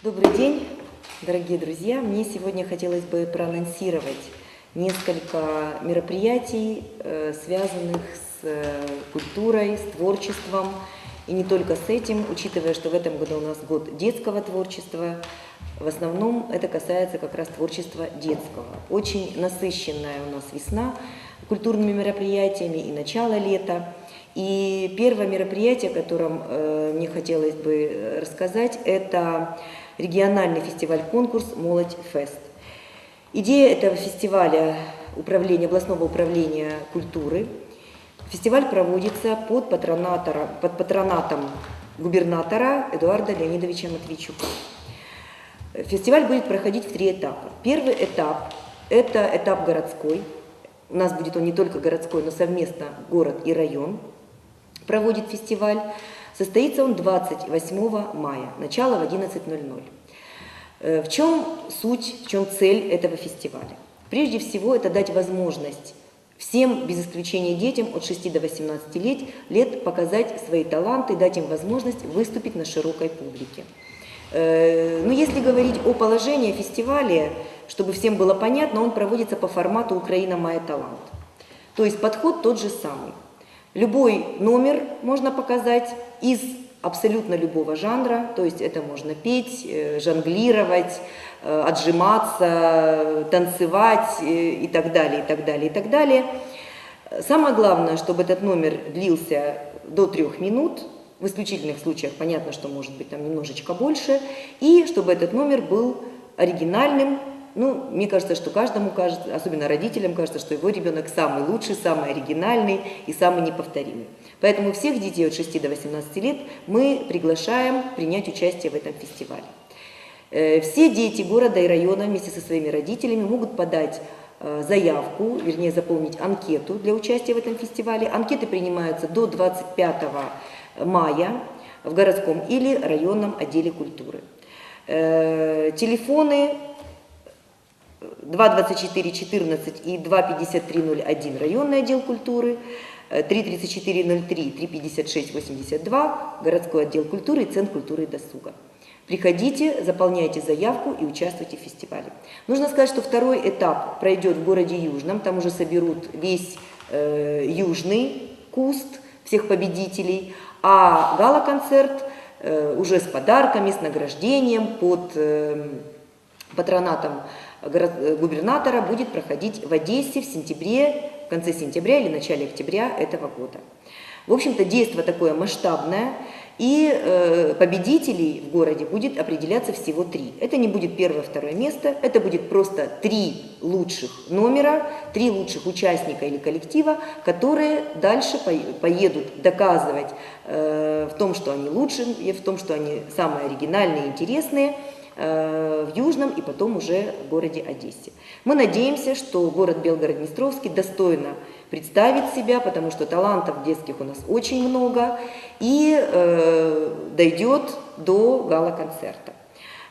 Добрый день, дорогие друзья. Мне сегодня хотелось бы проанонсировать несколько мероприятий, э, связанных с э, культурой, с творчеством. И не только с этим, учитывая, что в этом году у нас год детского творчества, в основном это касается как раз творчества детского. Очень насыщенная у нас весна культурными мероприятиями и начало лета. И первое мероприятие, о котором э, мне хотелось бы рассказать, это региональный фестиваль-конкурс «Молодь Фест». Идея этого фестиваля управления, областного управления культуры. Фестиваль проводится под, под патронатом губернатора Эдуарда Леонидовича Матвейчука. Фестиваль будет проходить в три этапа. Первый этап – это этап городской. У нас будет он не только городской, но совместно город и район проводит фестиваль. Состоится он 28 мая, начало в 11.00. Э, в чем суть, в чем цель этого фестиваля? Прежде всего, это дать возможность всем, без исключения детям от 6 до 18 лет, лет показать свои таланты, дать им возможность выступить на широкой публике. Э, Но ну, если говорить о положении фестиваля, чтобы всем было понятно, он проводится по формату «Украина. Моя талант». То есть подход тот же самый. Любой номер можно показать из абсолютно любого жанра, то есть это можно петь, э, жонглировать, э, отжиматься, танцевать э, и так далее, и так далее, и так далее. Самое главное, чтобы этот номер длился до трех минут, в исключительных случаях понятно, что может быть там немножечко больше, и чтобы этот номер был оригинальным, ну, мне кажется, что каждому кажется, особенно родителям кажется, что его ребенок самый лучший, самый оригинальный и самый неповторимый. Поэтому всех детей от 6 до 18 лет мы приглашаем принять участие в этом фестивале. Э, все дети города и района вместе со своими родителями могут подать э, заявку, вернее заполнить анкету для участия в этом фестивале. Анкеты принимаются до 25 мая в городском или районном отделе культуры. Э, телефоны 22414 и 25301 районный отдел культуры, 33403, 35682 городской отдел культуры и Центр культуры и досуга. Приходите, заполняйте заявку и участвуйте в фестивале. Нужно сказать, что второй этап пройдет в городе Южном, там уже соберут весь э, южный куст всех победителей, а гала-концерт э, уже с подарками, с награждением под э, патронатом Э, губернатора будет проходить в Одессе в сентябре, в конце сентября или начале октября этого года. В общем-то, действие такое масштабное, и э, победителей в городе будет определяться всего три. Это не будет первое, второе место, это будет просто три лучших номера, три лучших участника или коллектива, которые дальше поедут доказывать э, в том, что они лучше, в том, что они самые оригинальные интересные, Э, в Южном и потом уже в городе Одессе. Мы надеемся, что город Белгород-Днестровский достойно представит себя, потому что талантов детских у нас очень много, и э, дойдет до гала-концерта.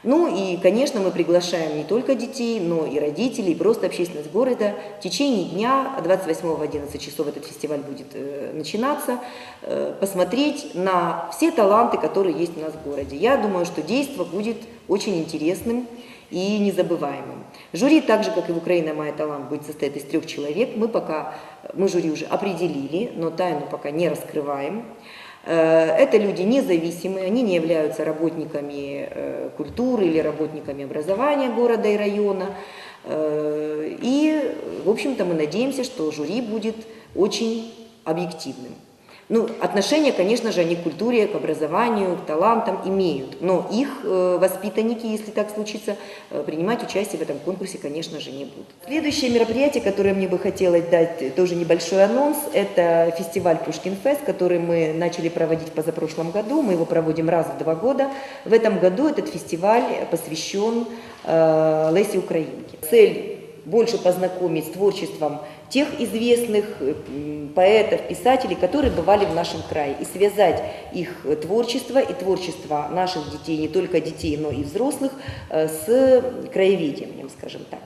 Ну и, конечно, мы приглашаем не только детей, но и родителей, и просто общественность города. В течение дня, 28 в 11 часов этот фестиваль будет э, начинаться, э, посмотреть на все таланты, которые есть у нас в городе. Я думаю, что действо будет очень интересным и незабываемым. Жюри, так же, как и в Украине «Моя талант», будет состоять из трех человек. Мы пока, мы жюри уже определили, но тайну пока не раскрываем. Э, это люди независимые, они не являются работниками э, культуры или работниками образования города и района. Э, и, в общем-то, мы надеемся, что жюри будет очень объективным. Ну, отношения, конечно же, они к культуре, к образованию, к талантам имеют, но их э, воспитанники, если так случится, э, принимать участие в этом конкурсе, конечно же, не будут. Следующее мероприятие, которое мне бы хотелось дать, тоже небольшой анонс, это фестиваль Пушкин Фест, который мы начали проводить в позапрошлом году, мы его проводим раз в два года. В этом году этот фестиваль посвящен э, Лесе Украинке. Цель больше познакомить с творчеством тех известных э, поэтов, писателей, которые бывали в нашем крае, и связать их творчество и творчество наших детей, не только детей, но и взрослых, э, с краеведением, скажем так.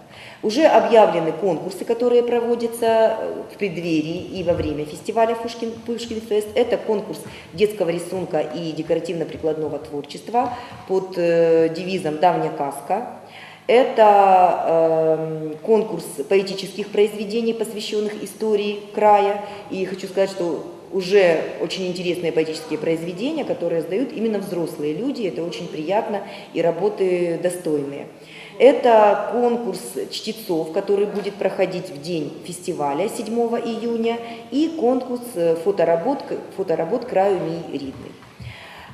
Уже объявлены конкурсы, которые проводятся э, в преддверии и во время фестиваля Пушкин, Пушкин Фест. Это конкурс детского рисунка и декоративно-прикладного творчества под девизом «Давняя каска». Это э, конкурс поэтических произведений, посвященных истории края. И хочу сказать, что уже очень интересные поэтические произведения, которые сдают именно взрослые люди. Это очень приятно и работы достойные. Это конкурс чтецов, который будет проходить в день фестиваля 7 июня, и конкурс фоторабот, фоторабот краю Мий Ридный.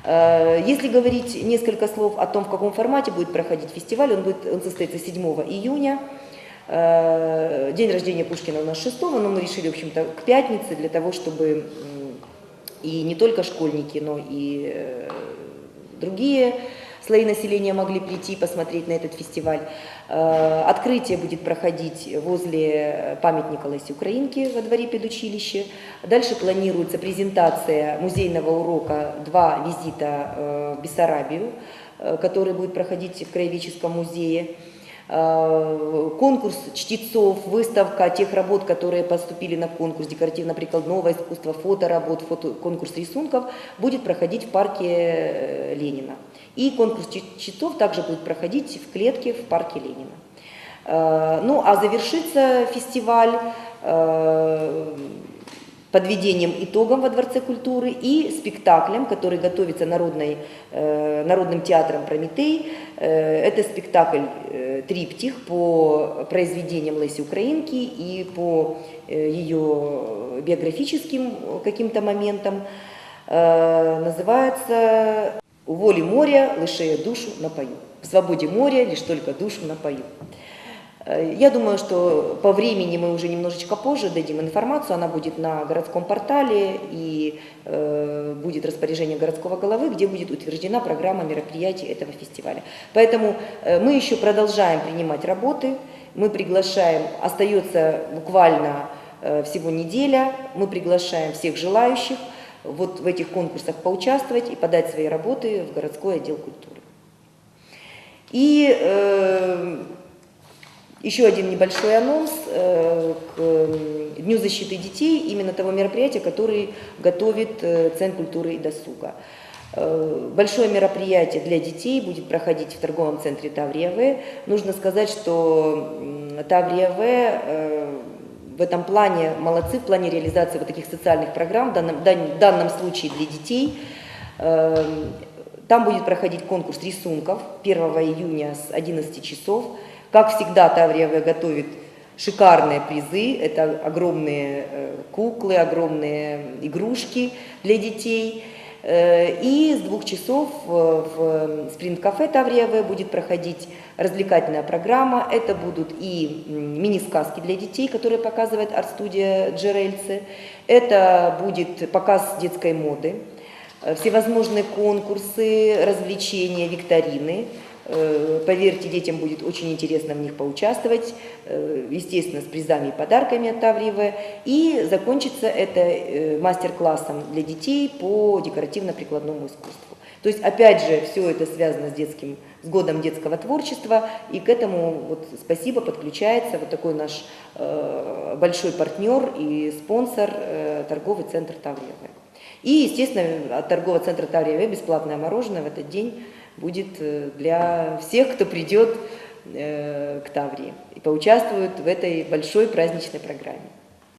Э, если говорить несколько слов о том, в каком формате будет проходить фестиваль, он, будет, он состоится 7 июня. Э, день рождения Пушкина у нас 6, но мы решили, в общем-то, к пятнице для того, чтобы и не только школьники, но и э, другие слои населения могли прийти посмотреть на этот фестиваль. Э, открытие будет проходить возле памятника Лоси Украинки во дворе педучилища. Дальше планируется презентация музейного урока «Два визита э, в Бессарабию», э, который будет проходить в Краеведческом музее. Конкурс чтецов, выставка тех работ, которые поступили на конкурс декоративно-прикладного искусства, фоторабот, фото, конкурс рисунков будет проходить в парке Ленина. И конкурс чтецов также будет проходить в клетке в парке Ленина. Э, ну а завершится фестиваль подведением итогом во Дворце культуры и спектаклем, который готовится народной, э, Народным театром «Прометей». Э, это спектакль э, «Триптих» по произведениям Леси Украинки и по э, ее биографическим каким-то моментам. Э, называется «У воли моря, лишея душу напою». В свободе моря лишь только душу напою. Э, я думаю, что по времени мы уже немножечко позже дадим информацию, она будет на городском портале и э, будет распоряжение городского головы, где будет утверждена программа мероприятий этого фестиваля. Поэтому э, мы еще продолжаем принимать работы, мы приглашаем, остается буквально э, всего неделя, мы приглашаем всех желающих вот в этих конкурсах поучаствовать и подать свои работы в городской отдел культуры. И э, еще один небольшой анонс э, к Дню защиты детей, именно того мероприятия, который готовит э, Центр культуры и досуга. Э, большое мероприятие для детей будет проходить в торговом центре Таврия В. Нужно сказать, что Таврия В в этом плане молодцы, в плане реализации вот таких социальных программ, в данном, в данном случае для детей. Там будет проходить конкурс рисунков 1 июня с 11 часов. Как всегда, Тавриевая готовит шикарные призы. Это огромные э, куклы, огромные игрушки для детей. Э, и с двух часов в спринт-кафе Тавриевая будет проходить развлекательная программа. Это будут и мини-сказки для детей, которые показывает арт-студия Джерельцы. Это будет показ детской моды, э, всевозможные конкурсы, развлечения, викторины – Э, поверьте, детям будет очень интересно в них поучаствовать, э, естественно, с призами и подарками от Тавриева. И закончится это э, мастер-классом для детей по декоративно-прикладному искусству. То есть, опять же, все это связано с детским, с годом детского творчества, и к этому вот спасибо подключается вот такой наш э, большой партнер и спонсор э, торговый центр Тавриева. И, естественно, от торгового центра Тавриева бесплатное мороженое в этот день будет э, для всех, кто придет э, к Таврии и поучаствует в этой большой праздничной программе.